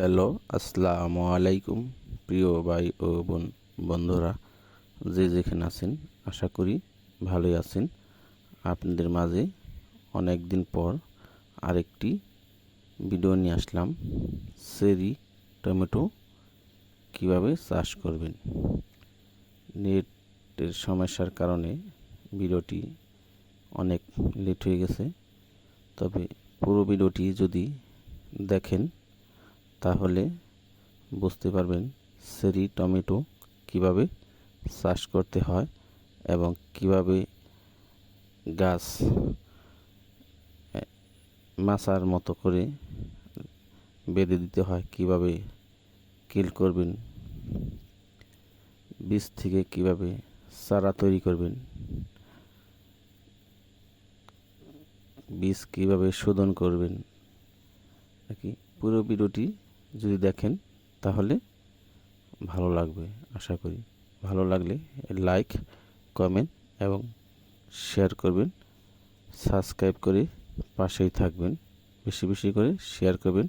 Hello, আসসালামু আলাইকুম প্রিয় ভাই ও বোন, বন্ধুরা, যে যেখানে আছেন, আশা করি ভালোই আছেন। আপনাদের মাঝে অনেক দিন পর আরেকটি ভিডিও নিয়ে আসলাম, সেরি টমেটো কীভাবে চাষ করবেন। নেটের সমস্যার কারণে ভিডিওটি অনেক লেট হয়ে গেছে, তবে পুরো ভিডিওটি যদি দেখেন তাহলে বুঝতে পারবেন সেরি টমেটো কীভাবে চাষ করতে হয় এবং কীভাবে গাছ মাচার মতো করে বেঁধে দিতে হয়, কীভাবে কিল করবেন, বীজ থেকে কীভাবে চারা তৈরি করবেন, বীজ কীভাবে শোধন করবেন, নাকি পুরো ভিডিওটি যদি দেখেন, তাহলে ভালো লাগবে, আশা করি। ভালো লাগলে লাইক কমেন্ট এবং শেয়ার করবেন। সাবস্ক্রাইব করে পাশেই থাকবেন। বেশি বেশি করে শেয়ার করবেন।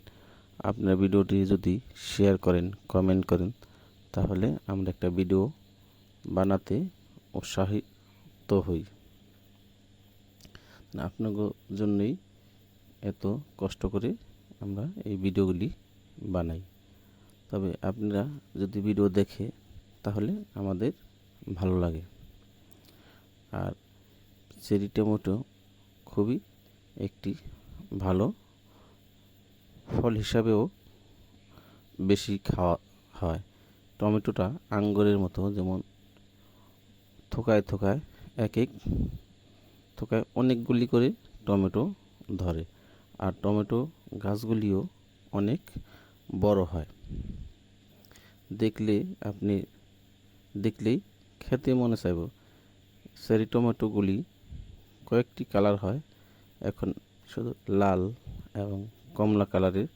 আপনার ভিডিওটি যদি শেয়ার করেন কমেন্ট করেন, তাহলে আমরা একটা ভিডিও বানাতে উৎসাহিত হই। আপনার জন্যই এত কষ্ট করে আমরা এই ভিডিওগুলি বানাই। তবে আপনারা যদি ভিডিও দেখে, তাহলে আমাদের ভালো লাগে। আর চেরি টমেটো খুবই একটি ভালো ফল হিসাবেও বেশি খাওয়া হয়। টমেটোটা আঙ্গুরের মতো, যেমন থোকায় থোকায় এক এক থোকায় অনেকগুলি করে টমেটো ধরে। আর টমেটো গাছগুলিও অনেক বড় হয়। দেখলে আপনি, দেখলেই খেতে মনে চাইব। সেরি টমেটোগুলি কয়েকটি কালার হয়। এখন শুধু লাল এবং কমলা কালারের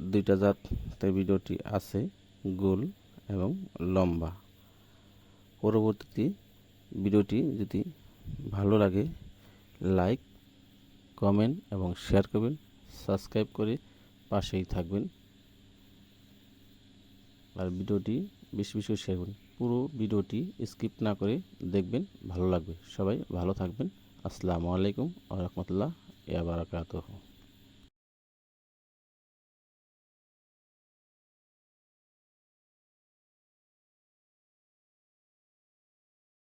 দুইটা জাত। ভিডিওটি আছে গোল এবং লম্বা। পরবর্তীতে ভিডিওটি যদি ভালো লাগে, লাইক, কমেন্ট এবং শেয়ার করবেন। সাবস্ক্রাইব করে পাশেই থাকবেন। আর ভিডিওটি বেশি বেশি শেয়ার করুন। পুরো ভিডিওটি স্কিপ না করে দেখবেন, ভালো লাগবে। সবাই ভালো থাকবেন। আসসালামু আলাইকুম আ রহমতুল্লাহ বারাকাতুহ।